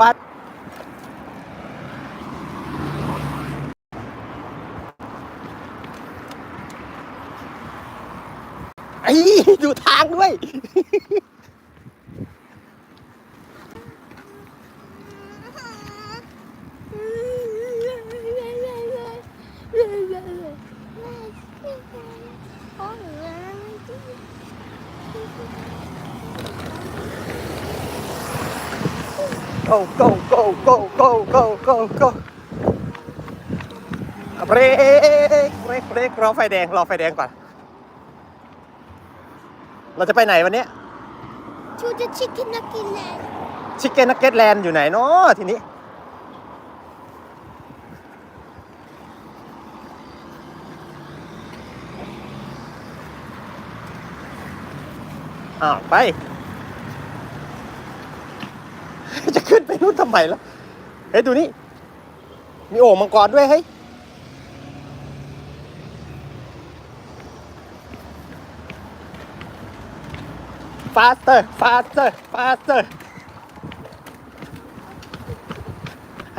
วัดไอ้ดูทางด้วย go go go go go go go go เบรกเบรกเบรกรอไฟแดงรอไฟแดงก่อน เราจะไปไหนวันนี้ชูจะชิคกี้นักกินแลนด์ชิคเก้นนักเก็ตแลนด์อยู่ไหนเนาะทีนี้ อ้าวไป จะขึ้นไปนู่นทำไมล่ะเฮ้ยดูนี่ มีโอ่งมังกรด้วยเฮ้ย faster faster faster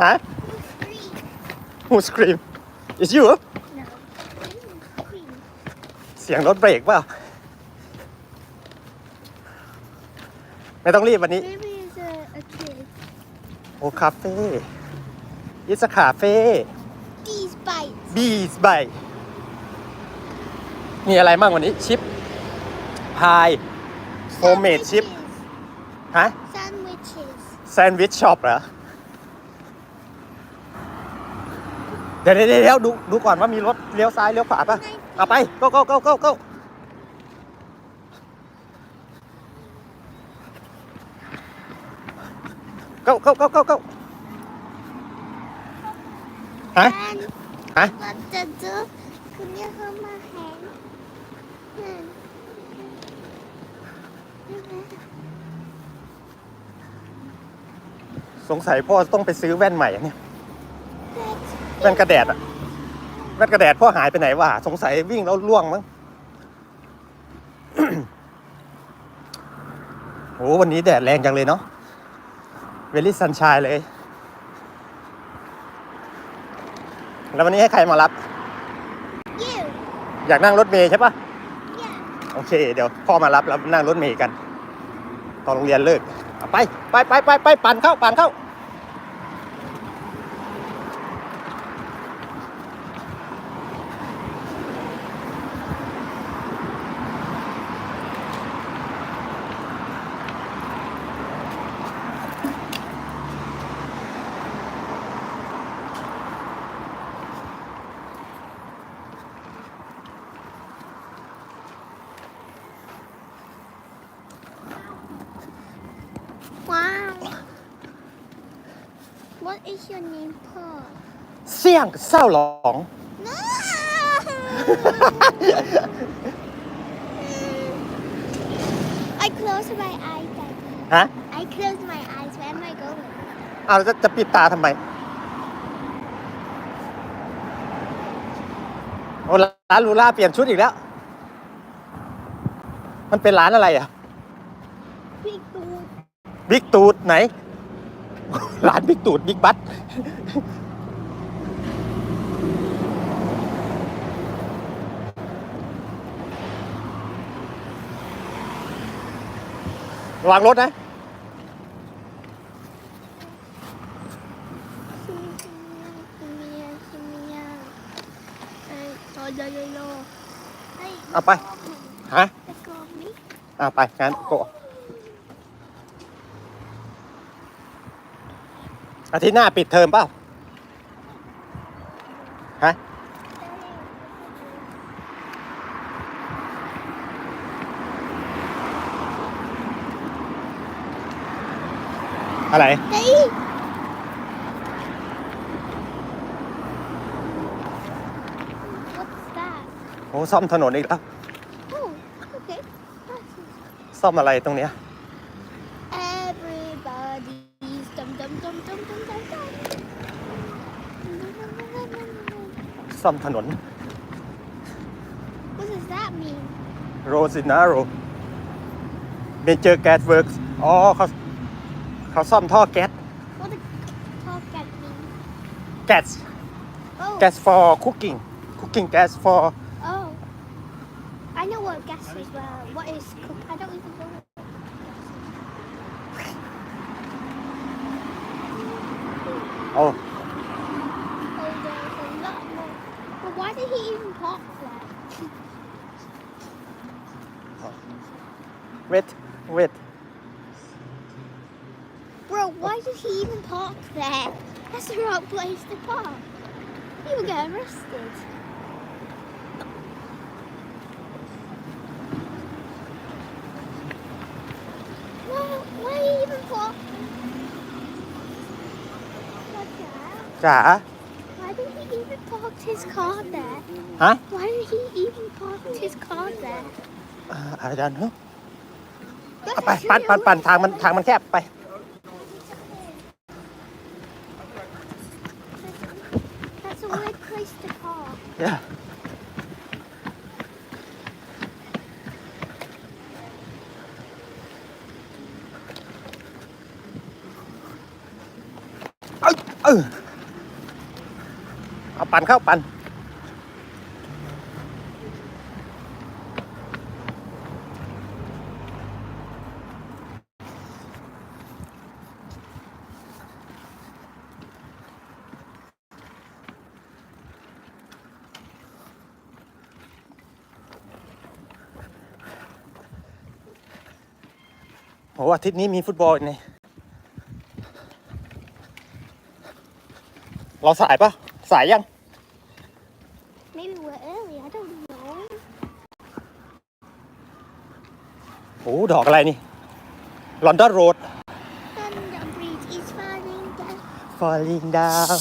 ฮะ Who scream It's you เสียงรถเบรกเปล่า ไม่ต้องรีบวันนี้ Maybe it's a, a kid. โอ้คาเฟ่ It's a cafe These bites. Bees by มีอะไรบ้างวันนี้ชิป พายโฮมเมดชิปฮะ Sandwiches. แซนด์วิชช็อปเหรอ เดี๋ยวเดี๋ยวเดี๋ยวดูดูก่อนว่ามีรถเลี้ยวซ้ายเลี้ยวขวาป่ะ เอาไป go go go go go go go go go go ฮะ And ฮะ what to do? Can you hold my hand? Hmm. สงสัยพ่อต้องไปซื้อแว่นใหม่อะเนี่ย Let's แว่นกระแดดอะแว่นกระแดดพ่อหายไปไหนวะสงสัยวิ่งแล้วล่วงมั้งโอ้วันนี้แดดแรงจังเลยเนาะ เวลี่ซันชายเลย แล้ววันนี้ให้ใครมารับ you. อยากนั่งรถเมย์ใช่ปะ Yeah. โอเค เดี๋ยวพ่อมารับแล้วนั่งรถเมย์กัน ตอนโรงเรียนเลิกเอาไป ไปไปไปไปปั่นเข้าปั่นเข้า Wow. What is your name, Paul? เสี่ยงเศร้าหลอง No. I close my eyes. Daddy. ฮะ I close my eyes. Where am I going? เอาแล้วจะจะปิดตาทำไมโอ้ร้านลูล่าเปลี่ยนชุดอีกแล้ว มันเป็นร้านอะไรอะ Big dude. บิ๊กตูดไหน ร้านบิ๊กตูดบิ๊กบัตระวังรถนะ Shimmy, shimmy, shimmy. Hey, oh, yo, yo, yo. Hey, เอาไป ฮะ let go of me. เอาไปงั้นโกะ อาทิตย์หน้าปิดเทอมเปล่าฮะอะไร Hey. What's that? โอ้ซ่อมถนนอีกแล้ว Oh, okay. ซ่อมอะไรตรงเนี้ย ซ่อมถนน What does that mean? โรซินาโรเมเจอร์แก๊สเวิร์กอ๋อเขาเขาซ่อมท่อแก๊ส What the called gas mean? gas Oh. gas for cooking cooking gas for Oh. I know what gas is, but what is cook? I don't even know. What oh oh, there's Wait wait Bro, why did he even park there? That's the wrong place to park. He will get arrested. Why, why even park? What's that? Even park his car there? ฮะ Why did he even park his car there? อ่าอาจารย์เนอะ Look, เอาไป I'll show ปั่น you ปั่น what- ปั่นทางมันทางมันแคบไป That's a weird place to park. Yeah. Ây, ừ. ปั่นเข้าปั่นโหอาทิตย์นี้มีฟุตบอลนี่เราสายปะสายยัง โอ้ดอกอะไรนี่ลอนดอนโรด London Bridge is falling down. falling down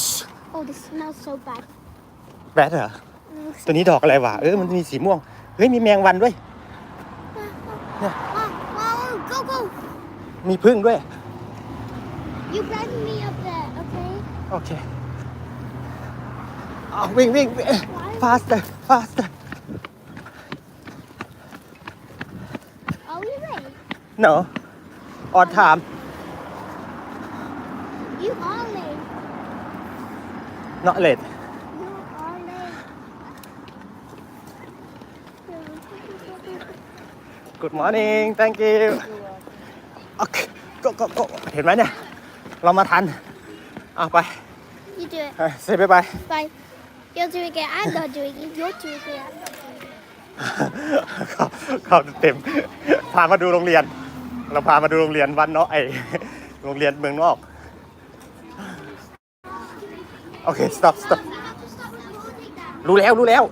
Oh, this smells so bad. แบดเหรอ It looks ตัวนี้ดอกอะไรวะ เออ มันมีสีม่วง เฮ้ย มีแมงวันด้วย Wow, wow, go, go. มีพึ่งด้วย You bring me up there, okay? โอเคเอาวิ่งวิ่งวิ่ง faster faster Are we late? No on time You are late. not late You are late. good morning thank you โอเค go go go เห็นไหมเนี่ย เรามาทันเอาไป You do it. เซ็บายบาย Bye. You're doing it. I'm not doing it. You're doing it. I'm not doing it. เข้าเข้าเต็มพามาดูโรงเรียน เราพามาดูโรงเรียนวันเนาะไอโรงเรียนเมืองนอก โอเค stop stop รู้แล้วรู้แล้ว